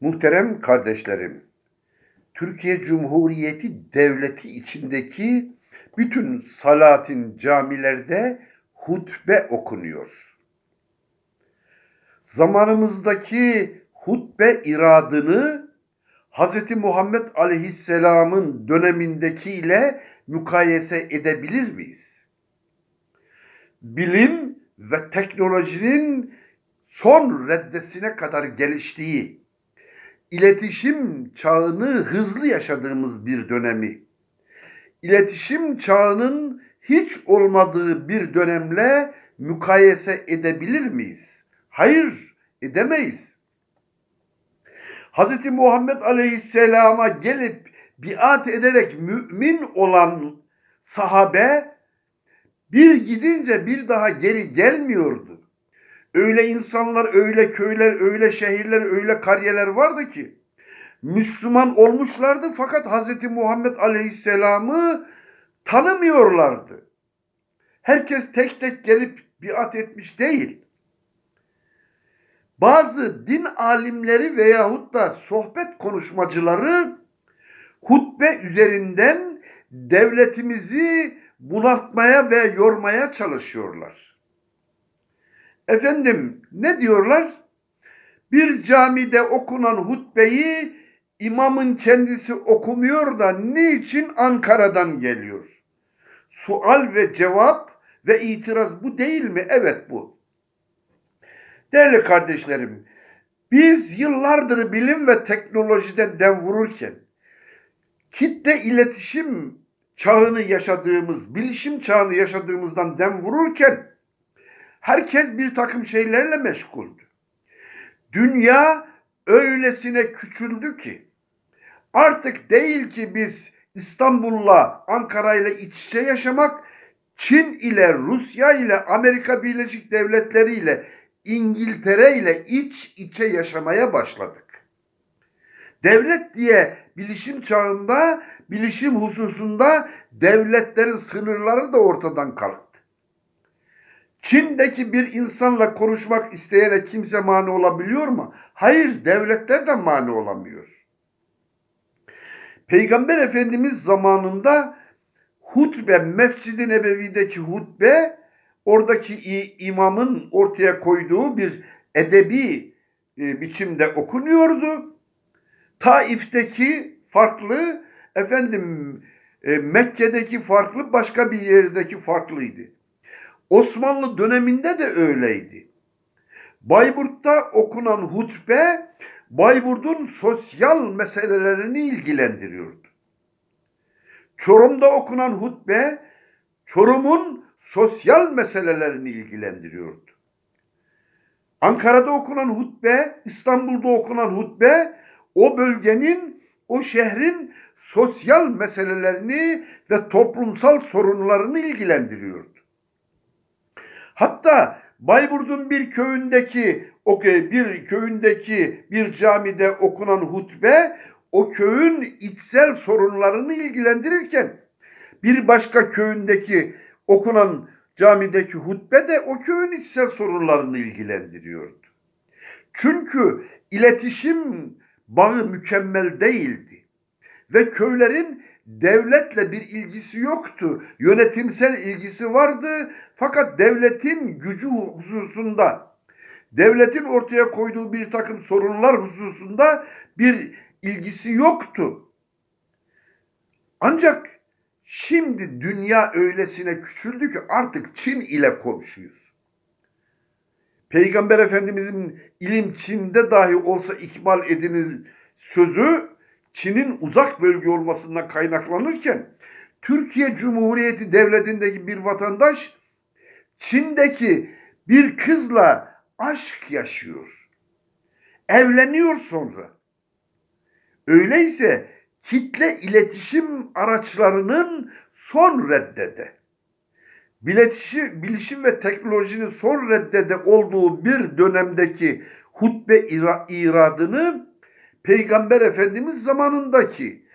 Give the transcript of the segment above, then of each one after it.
Muhterem kardeşlerim, Türkiye Cumhuriyeti Devleti içindeki bütün salatin camilerde hutbe okunuyor. Zamanımızdaki hutbe iradını Hz. Muhammed Aleyhisselam'ın dönemindekiyle mukayese edebilir miyiz? Bilim ve teknolojinin son reddesine kadar geliştiği, iletişim çağını hızlı yaşadığımız bir dönemi, iletişim çağının hiç olmadığı bir dönemle mukayese edebilir miyiz? Hayır, edemeyiz. Hz. Muhammed Aleyhisselam'a gelip biat ederek mümin olan sahabe bir gidince bir daha geri gelmiyordu. Öyle insanlar, öyle köyler, öyle şehirler, öyle kariyeler vardı ki Müslüman olmuşlardı fakat Hz. Muhammed Aleyhisselam'ı tanımıyorlardı. Herkes tek tek gelip biat etmiş değil. Bazı din alimleri veyahut da sohbet konuşmacıları hutbe üzerinden devletimizi bunaltmaya ve yormaya çalışıyorlar. Efendim ne diyorlar? Bir camide okunan hutbeyi imamın kendisi okumuyor da niçin Ankara'dan geliyor? Sual ve cevap ve itiraz bu değil mi? Evet bu. Değerli kardeşlerim, biz yıllardır bilim ve teknolojiden dem vururken, kitle iletişim çağını yaşadığımız, bilişim çağını yaşadığımızdan dem vururken, herkes bir takım şeylerle meşguldü. Dünya öylesine küçüldü ki, artık değil ki biz İstanbul'la, Ankara ile iç içe yaşamak, Çin ile, Rusya ile, Amerika Birleşik Devletleri ile, İngiltere ile iç içe yaşamaya başladık. Devlet diye bilişim çağında, bilişim hususunda devletlerin sınırları da ortadan kalktı. Çin'deki bir insanla konuşmak isteyene kimse mani olabiliyor mu? Hayır, devletler de mani olamıyor. Peygamber Efendimiz zamanında hutbe, Mescid-i Nebevi'deki hutbe, oradaki imamın ortaya koyduğu bir edebi e, biçimde okunuyordu. Taif'teki farklı, efendim e, Mekke'deki farklı, başka bir yerdeki farklıydı. Osmanlı döneminde de öyleydi. Bayburt'ta okunan hutbe, Bayburt'un sosyal meselelerini ilgilendiriyordu. Çorum'da okunan hutbe, Çorum'un sosyal meselelerini ilgilendiriyordu. Ankara'da okunan hutbe, İstanbul'da okunan hutbe, o bölgenin, o şehrin sosyal meselelerini ve toplumsal sorunlarını ilgilendiriyordu. Hatta Bayburt'un bir köyündeki bir köyündeki bir camide okunan hutbe o köyün içsel sorunlarını ilgilendirirken bir başka köyündeki okunan camideki hutbe de o köyün içsel sorunlarını ilgilendiriyordu. Çünkü iletişim bağı mükemmel değildi. Ve köylerin devletle bir ilgisi yoktu. Yönetimsel ilgisi vardı. Fakat devletin gücü hususunda, devletin ortaya koyduğu bir takım sorunlar hususunda bir ilgisi yoktu. Ancak şimdi dünya öylesine küçüldü ki artık Çin ile komşuyuz. Peygamber Efendimizin ilim Çin'de dahi olsa ikmal edilir sözü Çin'in uzak bölge olmasından kaynaklanırken Türkiye Cumhuriyeti Devleti'ndeki bir vatandaş Çin'deki bir kızla aşk yaşıyor. Evleniyor sonra. Öyleyse kitle iletişim araçlarının son reddede, bilişim, bilişim ve teknolojinin son reddede olduğu bir dönemdeki hutbe iradını Peygamber Efendimiz zamanındaki,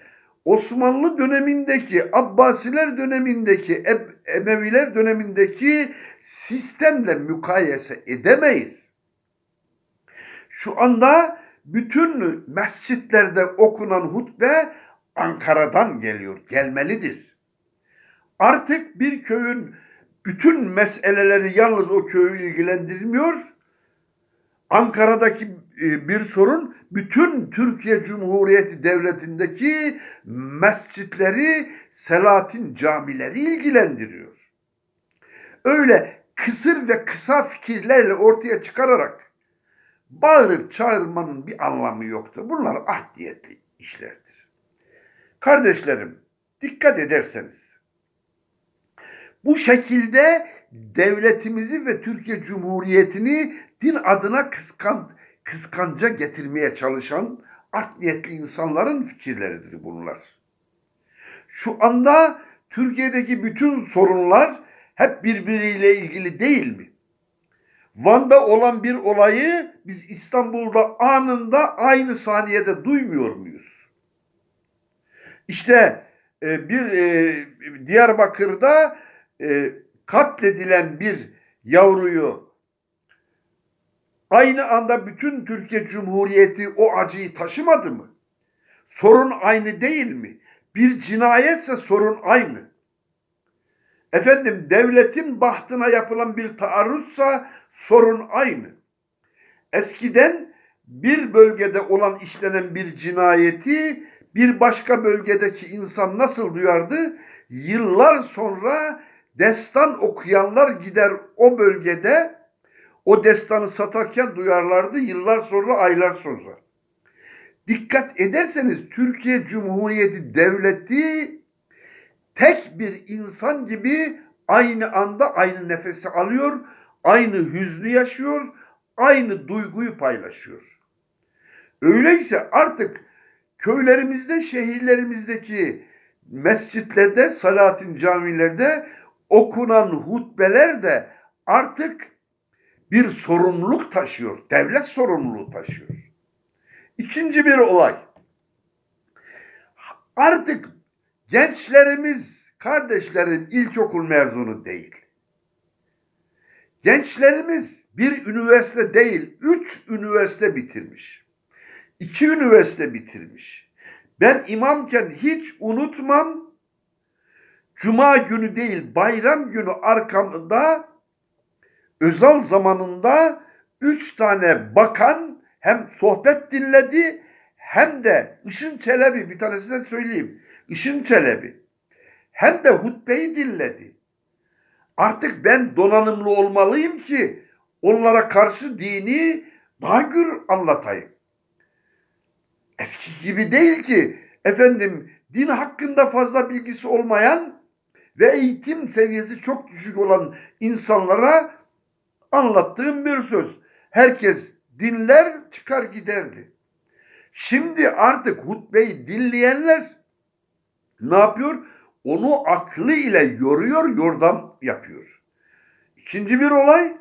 Osmanlı dönemindeki, Abbasiler dönemindeki, Emeviler dönemindeki sistemle mukayese edemeyiz. Şu anda bütün mescitlerde okunan hutbe Ankara'dan geliyor, gelmelidir. Artık bir köyün bütün meseleleri yalnız o köyü ilgilendirmiyor. Ankara'daki e, bir sorun bütün Türkiye Cumhuriyeti Devleti'ndeki mescitleri, Selahattin camileri ilgilendiriyor. Öyle kısır ve kısa fikirlerle ortaya çıkararak bağırıp çağırmanın bir anlamı yoktur. Bunlar ahdiyetli işlerdir. Kardeşlerim, dikkat ederseniz bu şekilde devletimizi ve Türkiye Cumhuriyeti'ni din adına kıskan, kıskanca getirmeye çalışan art niyetli insanların fikirleridir bunlar. Şu anda Türkiye'deki bütün sorunlar hep birbiriyle ilgili değil mi? Van'da olan bir olayı biz İstanbul'da anında aynı saniyede duymuyor muyuz? İşte e, bir e, Diyarbakır'da e, katledilen bir yavruyu aynı anda bütün Türkiye Cumhuriyeti o acıyı taşımadı mı? Sorun aynı değil mi? Bir cinayetse sorun aynı. Efendim devletin bahtına yapılan bir taarruzsa sorun aynı. Eskiden bir bölgede olan işlenen bir cinayeti bir başka bölgedeki insan nasıl duyardı? Yıllar sonra destan okuyanlar gider o bölgede o destanı satarken duyarlardı yıllar sonra, aylar sonra. Dikkat ederseniz Türkiye Cumhuriyeti Devleti tek bir insan gibi aynı anda aynı nefesi alıyor, aynı hüznü yaşıyor, aynı duyguyu paylaşıyor. Öyleyse artık köylerimizde, şehirlerimizdeki mescitlerde, salatin camilerde okunan hutbeler de artık bir sorumluluk taşıyor. Devlet sorumluluğu taşıyor. İkinci bir olay. Artık gençlerimiz, kardeşlerin ilkokul mezunu değil. Gençlerimiz bir üniversite değil, üç üniversite bitirmiş. İki üniversite bitirmiş. Ben imamken hiç unutmam, Cuma günü değil, bayram günü arkamda Özal zamanında üç tane bakan hem sohbet dinledi hem de Işın Çelebi bir tanesini söyleyeyim. Işın Çelebi hem de hutbeyi dinledi. Artık ben donanımlı olmalıyım ki onlara karşı dini daha gür anlatayım. Eski gibi değil ki efendim din hakkında fazla bilgisi olmayan ve eğitim seviyesi çok düşük olan insanlara anlattığım bir söz. Herkes dinler çıkar giderdi. Şimdi artık hutbeyi dinleyenler ne yapıyor? Onu aklı ile yoruyor, yordam yapıyor. İkinci bir olay,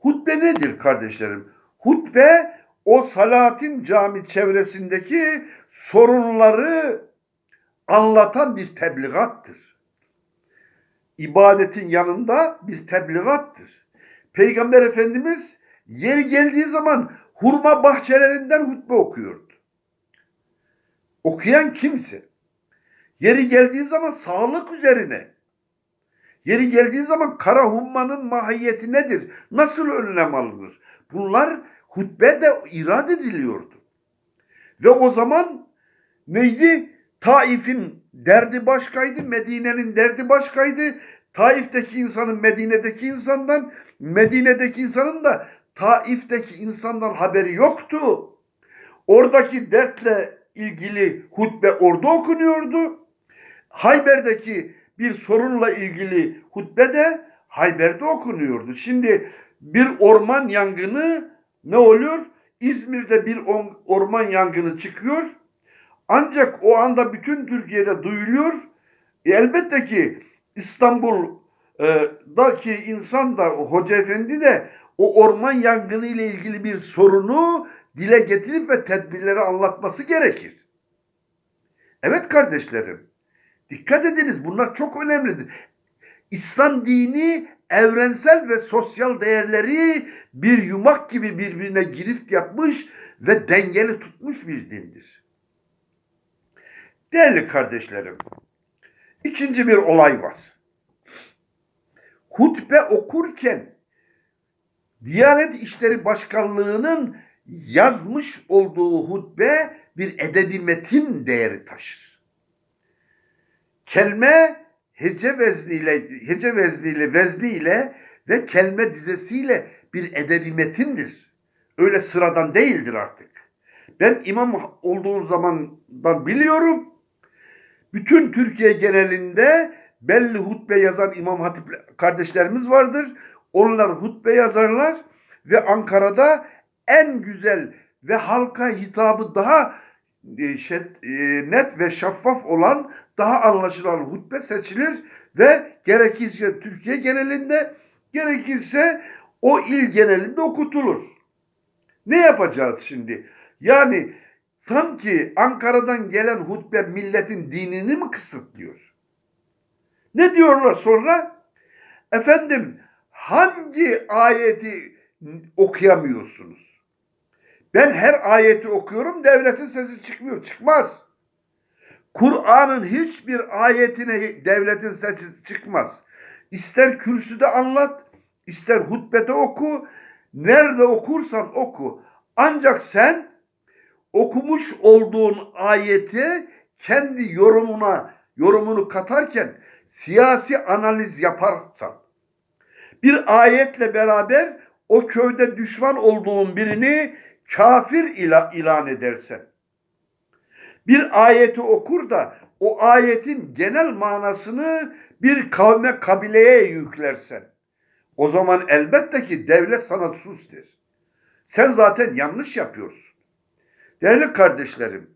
hutbe nedir kardeşlerim? Hutbe o Salatin Cami çevresindeki sorunları anlatan bir tebligattır. İbadetin yanında bir tebligattır. Peygamber Efendimiz yeri geldiği zaman hurma bahçelerinden hutbe okuyordu. Okuyan kimse. Yeri geldiği zaman sağlık üzerine. Yeri geldiği zaman kara hummanın mahiyeti nedir? Nasıl önlem alınır? Bunlar hutbe de irad ediliyordu. Ve o zaman neydi? Taif'in derdi başkaydı, Medine'nin derdi başkaydı. Taif'teki insanın Medine'deki insandan, Medine'deki insanın da Taif'teki insandan haberi yoktu. Oradaki dertle ilgili hutbe orada okunuyordu. Hayber'deki bir sorunla ilgili hutbe de Hayber'de okunuyordu. Şimdi bir orman yangını ne oluyor? İzmir'de bir orman yangını çıkıyor. Ancak o anda bütün Türkiye'de duyuluyor. E, elbette ki İstanbul'daki insan da Hoca Efendi de o orman yangını ile ilgili bir sorunu dile getirip ve tedbirleri anlatması gerekir. Evet kardeşlerim, dikkat ediniz bunlar çok önemlidir. İslam dini evrensel ve sosyal değerleri bir yumak gibi birbirine girift yapmış ve dengeli tutmuş bir dindir. Değerli kardeşlerim, ikinci bir olay var. Hutbe okurken Diyanet İşleri Başkanlığı'nın yazmış olduğu hutbe bir edebi metin değeri taşır. Kelime hece vezniyle, hece vezniyle, vezniyle ve kelime dizesiyle bir edebi metindir. Öyle sıradan değildir artık. Ben imam olduğum zamandan biliyorum. Bütün Türkiye genelinde belli hutbe yazan imam hatip kardeşlerimiz vardır. Onlar hutbe yazarlar ve Ankara'da en güzel ve halka hitabı daha şet- e, net ve şeffaf olan daha anlaşılan hutbe seçilir ve gerekirse Türkiye genelinde gerekirse o il genelinde okutulur. Ne yapacağız şimdi? Yani sanki Ankara'dan gelen hutbe milletin dinini mi kısıtlıyor? Ne diyorlar sonra? Efendim hangi ayeti okuyamıyorsunuz? Ben her ayeti okuyorum devletin sesi çıkmıyor. Çıkmaz. Kur'an'ın hiçbir ayetine devletin sesi çıkmaz. İster kürsüde anlat, ister hutbede oku, nerede okursan oku. Ancak sen okumuş olduğun ayeti kendi yorumuna yorumunu katarken siyasi analiz yaparsan bir ayetle beraber o köyde düşman olduğun birini kafir ila ilan edersen bir ayeti okur da o ayetin genel manasını bir kavme kabileye yüklersen o zaman elbette ki devlet sana sus der. Sen zaten yanlış yapıyorsun. Değerli kardeşlerim,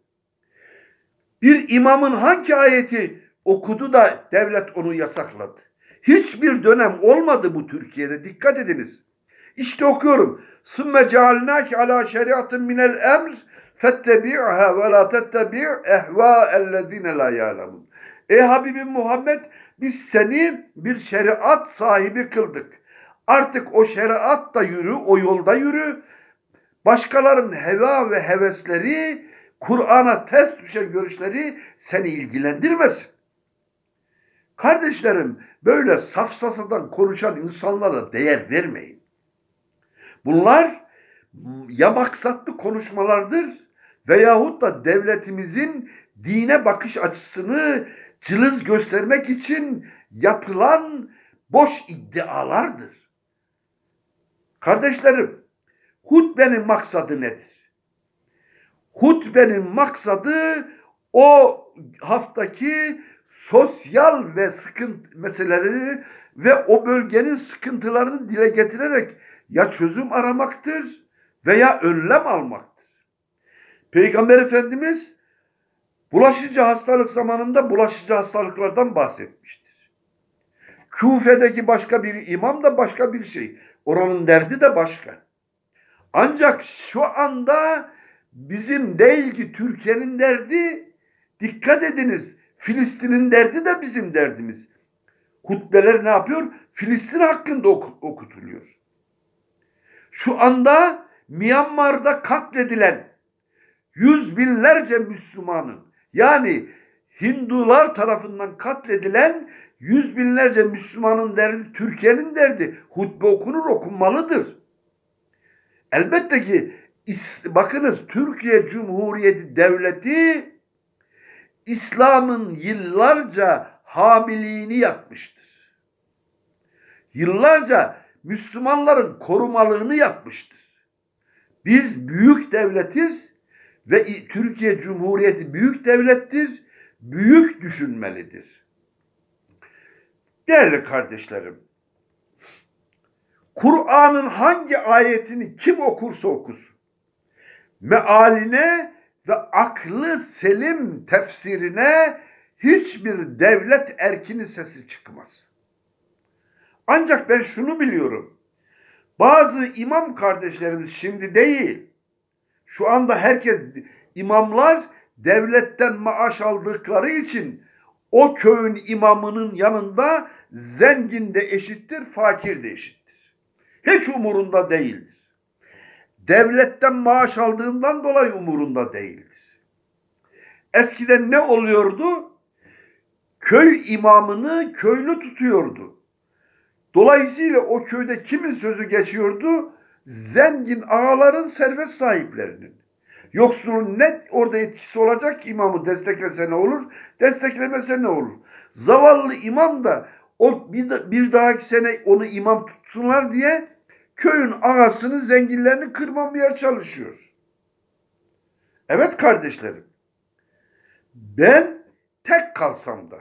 bir imamın hangi ayeti okudu da devlet onu yasakladı? Hiçbir dönem olmadı bu Türkiye'de. Dikkat ediniz. İşte okuyorum. Sümme cealnâke alâ şeriatın minel emr fettebi'ha ve la tettebi' ehvâellezîne la yâlemun. Ey Habibim Muhammed biz seni bir şeriat sahibi kıldık. Artık o şeriatta yürü, o yolda yürü. Başkaların heva ve hevesleri, Kur'an'a ters düşen görüşleri seni ilgilendirmesin. Kardeşlerim böyle safsatadan konuşan insanlara değer vermeyin. Bunlar ya maksatlı konuşmalardır veyahut da devletimizin dine bakış açısını cılız göstermek için yapılan boş iddialardır. Kardeşlerim, hutbenin maksadı nedir? Hutbenin maksadı o haftaki sosyal ve sıkıntı meseleleri ve o bölgenin sıkıntılarını dile getirerek ya çözüm aramaktır veya önlem almaktır. Peygamber Efendimiz bulaşıcı hastalık zamanında bulaşıcı hastalıklardan bahsetmiştir. Küfe'deki başka bir imam da başka bir şey. Oranın derdi de başka. Ancak şu anda bizim değil ki Türkiye'nin derdi dikkat ediniz Filistin'in derdi de bizim derdimiz. Hutbeler ne yapıyor? Filistin hakkında ok- okutuluyor. Şu anda Myanmar'da katledilen yüz binlerce Müslümanın yani Hindular tarafından katledilen yüz binlerce Müslümanın derdi, Türkiye'nin derdi. Hutbe okunur okunmalıdır. Elbette ki bakınız Türkiye Cumhuriyeti Devleti İslam'ın yıllarca hamiliğini yapmıştır. Yıllarca Müslümanların korumalığını yapmıştır. Biz büyük devletiz ve Türkiye Cumhuriyeti büyük devlettir, büyük düşünmelidir. Değerli kardeşlerim, Kur'an'ın hangi ayetini kim okursa okusun, mealine ve aklı selim tefsirine hiçbir devlet erkini sesi çıkmaz. Ancak ben şunu biliyorum. Bazı imam kardeşlerimiz şimdi değil. Şu anda herkes imamlar devletten maaş aldıkları için o köyün imamının yanında zengin de eşittir, fakir de eşittir. Hiç umurunda değildir. devletten maaş aldığından dolayı umurunda değildir. Eskiden ne oluyordu? Köy imamını köylü tutuyordu. Dolayısıyla o köyde kimin sözü geçiyordu? Zengin ağaların servet sahiplerinin. Yoksulun ne orada etkisi olacak imamı desteklese ne olur, desteklemese ne olur? Zavallı imam da o bir, bir dahaki sene onu imam tutsunlar diye köyün ağasını, zenginlerini kırmamaya çalışıyor. Evet kardeşlerim. Ben tek kalsam da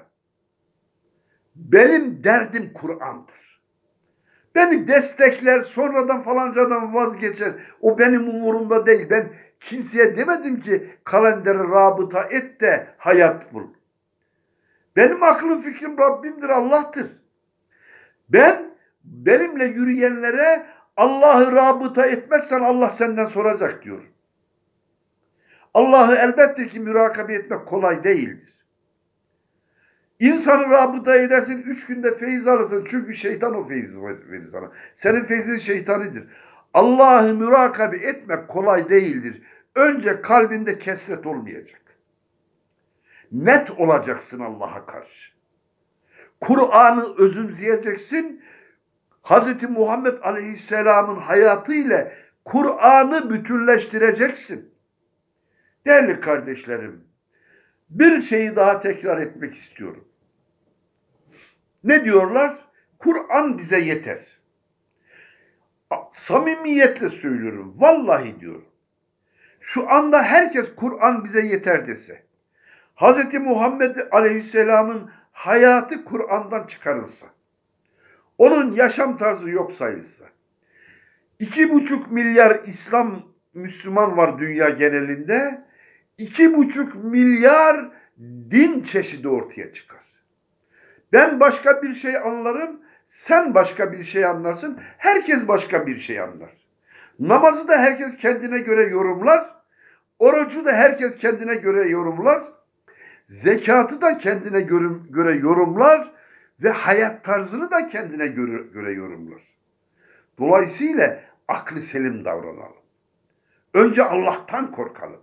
benim derdim Kur'an'dır. Beni destekler, sonradan falancadan vazgeçer. O benim umurumda değil. Ben kimseye demedim ki kalenderi rabıta et de hayat bul. Benim aklım fikrim Rabbimdir, Allah'tır. Ben benimle yürüyenlere Allah'ı rabıta etmezsen Allah senden soracak diyor. Allah'ı elbette ki mürakabe etmek kolay değildir. İnsanı rabıta edersin, üç günde feyiz alırsın. Çünkü şeytan o feyizi verir sana. Senin feyzin şeytanidir. Allah'ı mürakabe etmek kolay değildir. Önce kalbinde kesret olmayacak. Net olacaksın Allah'a karşı. Kur'an'ı özümseyeceksin. Hz. Muhammed Aleyhisselam'ın hayatı ile Kur'an'ı bütünleştireceksin. Değerli kardeşlerim, bir şeyi daha tekrar etmek istiyorum. Ne diyorlar? Kur'an bize yeter. Samimiyetle söylüyorum. Vallahi diyorum. Şu anda herkes Kur'an bize yeter dese. Hz. Muhammed Aleyhisselam'ın hayatı Kur'an'dan çıkarılsa. Onun yaşam tarzı yok sayılsa. İki buçuk milyar İslam Müslüman var dünya genelinde. İki buçuk milyar din çeşidi ortaya çıkar. Ben başka bir şey anlarım, sen başka bir şey anlarsın, herkes başka bir şey anlar. Namazı da herkes kendine göre yorumlar, orucu da herkes kendine göre yorumlar, zekatı da kendine göre, yorumlar ve hayat tarzını da kendine göre, göre yorumlar. Dolayısıyla aklı selim davranalım. Önce Allah'tan korkalım.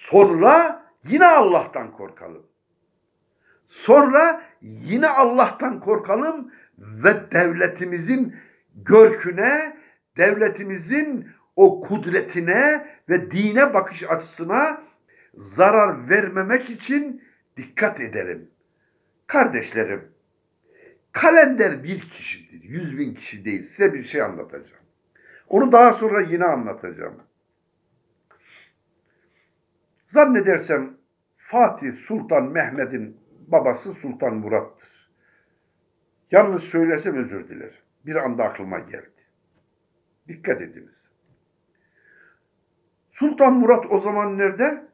Sonra yine Allah'tan korkalım. Sonra yine Allah'tan korkalım ve devletimizin görküne, devletimizin o kudretine ve dine bakış açısına zarar vermemek için dikkat edelim. Kardeşlerim, kalender bir kişidir, yüz bin kişi değil. Size bir şey anlatacağım. Onu daha sonra yine anlatacağım. Zannedersem Fatih Sultan Mehmet'in babası Sultan Murat'tır. Yalnız söylesem özür dilerim. Bir anda aklıma geldi. Dikkat ediniz. Sultan Murat o zaman nerede?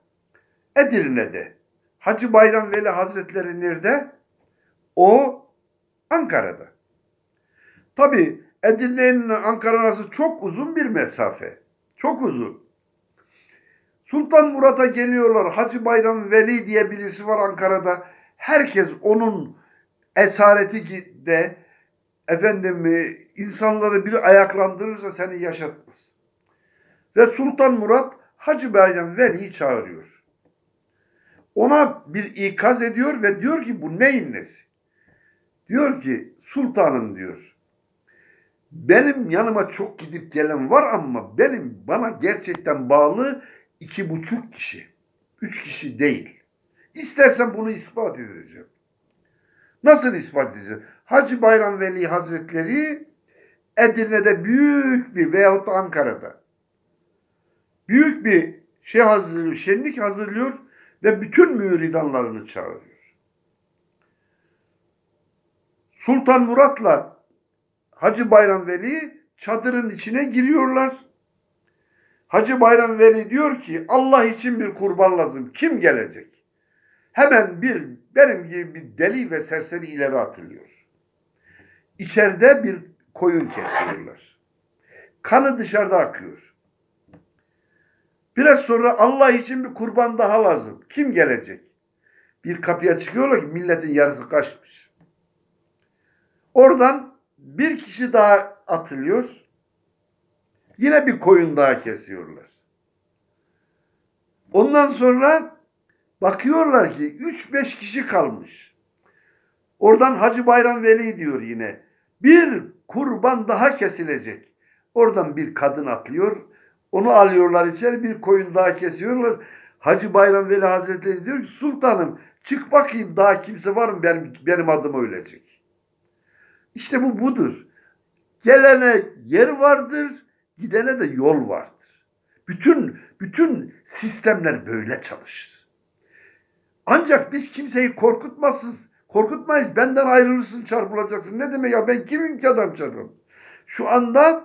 Edirne'de. Hacı Bayram Veli Hazretleri nerede? O Ankara'da. Tabi Edirne'nin Ankara çok uzun bir mesafe. Çok uzun. Sultan Murat'a geliyorlar. Hacı Bayram Veli diye birisi var Ankara'da. Herkes onun esareti de efendim e, insanları bir ayaklandırırsa seni yaşatmaz. Ve Sultan Murat Hacı Bayram Veli'yi çağırıyor. Ona bir ikaz ediyor ve diyor ki bu neyin nesi? Diyor ki sultanım diyor. Benim yanıma çok gidip gelen var ama benim bana gerçekten bağlı iki buçuk kişi. Üç kişi değil. İstersen bunu ispat edeceğim. Nasıl ispat edeceğim? Hacı Bayram Veli Hazretleri Edirne'de büyük bir veyahut da Ankara'da büyük bir şey hazırlıyor, şenlik hazırlıyor ve bütün müridanlarını çağırıyor. Sultan Murat'la Hacı Bayram Veli çadırın içine giriyorlar. Hacı Bayram Veli diyor ki Allah için bir kurban lazım. Kim gelecek? Hemen bir benim gibi bir deli ve serseri ileri atılıyor. İçeride bir koyun kesiyorlar. Kanı dışarıda akıyor. Biraz sonra Allah için bir kurban daha lazım. Kim gelecek? Bir kapıya çıkıyorlar ki milletin yarısı kaçmış. Oradan bir kişi daha atılıyor. Yine bir koyun daha kesiyorlar. Ondan sonra bakıyorlar ki 3-5 kişi kalmış. Oradan Hacı Bayram Veli diyor yine. Bir kurban daha kesilecek. Oradan bir kadın atlıyor. Onu alıyorlar içeri bir koyun daha kesiyorlar. Hacı Bayram Veli Hazretleri diyor ki sultanım çık bakayım daha kimse var mı benim, benim adıma ölecek. İşte bu budur. Gelene yer vardır, gidene de yol vardır. Bütün bütün sistemler böyle çalışır. Ancak biz kimseyi korkutmasız, korkutmayız. Benden ayrılırsın, çarpılacaksın. Ne demek ya ben kimim ki adam çarpım? Şu anda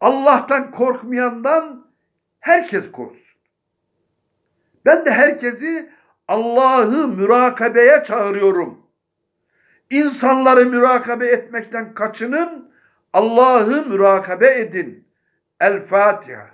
Allah'tan korkmayandan herkes korksun. Ben de herkesi Allah'ı mürakabeye çağırıyorum. İnsanları mürakabe etmekten kaçının, Allah'ı mürakabe edin. El Fatiha.